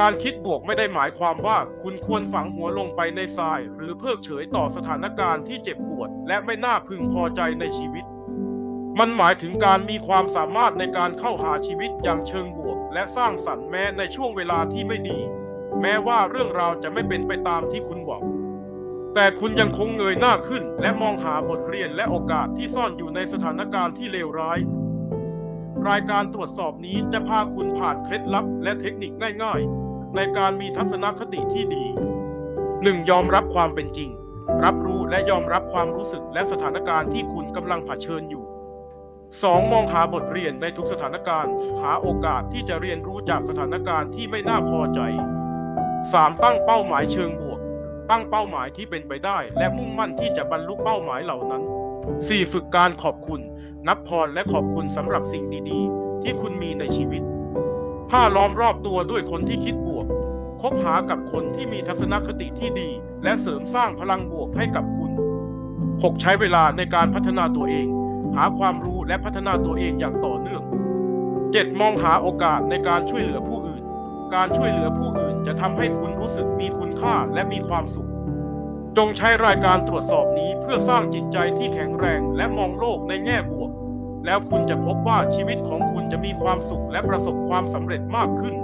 การคิดบวกไม่ได้หมายความว่า คุณควรฝังหัวลงไปในทราย หรือเพิกเฉยต่อสถานการณ์ที่เจ็บปวด และไม่น่าพึงพอใจในชีวิต มันหมายถึงการมีความสามารถในการเข้าหาชีวิตอย่างเชิงบวก และสร้างสรรค์แม้ในช่วงเวลาที่ไม่ดี แม้ว่าเรื่องราวจะไม่เป็นไปตามที่คุณหวังแต่คุณยังคงเงยหน้าขึ้น และมองหาบทเรียนและโอกาสที่ซ่อนอยู่ในสถานการณ์ที่เลวร้าย รายการตรวจสอบนี้จะพาคุณผ่านเคล็ดลับและเทคนิคง่ายๆ ในการมีทัศนคติที่ดี 1. ยอมรับความเป็นจริง รับรู้และยอมรับความรู้สึกและสถานการณ์ที่คุณกำลังเผชิญอยู่ 2. มองหาบทเรียนในทุกสถานการณ์ หาโอกาสที่จะเรียนรู้จากสถานการณ์ที่ไม่น่าพอใจ 3. ตั้งเป้าหมายเชิงบวก ตั้งเป้าหมายที่เป็นไปได้ และมุ่งมั่นที่จะบรรลุเป้าหมายเหล่านั้น 4. ฝึกการขอบคุณ นับพรและขอบคุณสำหรับสิ่งดีๆ ที่คุณมีในชีวิต 5. ล้อมรอบตัวด้วยคนที่คิดบ คบหากับคนที่มีทัศนคติที่ดี และเสริมสร้างพลังบวกให้กับคุณ 6. ใช้เวลาในการพัฒนาตัวเอง หาความรู้และพัฒนาตัวเองอย่างต่อเนื่อง 7. มองหาโอกาสในการช่วยเหลือผู้อื่น การช่วยเหลือผู้อื่นจะทำให้คุณรู้สึกมีคุณค่าและมีความสุข จงใช้รายการตรวจสอบนี้เพื่อสร้างจิตใจที่แข็งแรงและมองโลกในแง่บวก แล้วคุณจะพบว่าชีวิตของคุณจะมีความสุขและประสบความสำเร็จมากขึ้น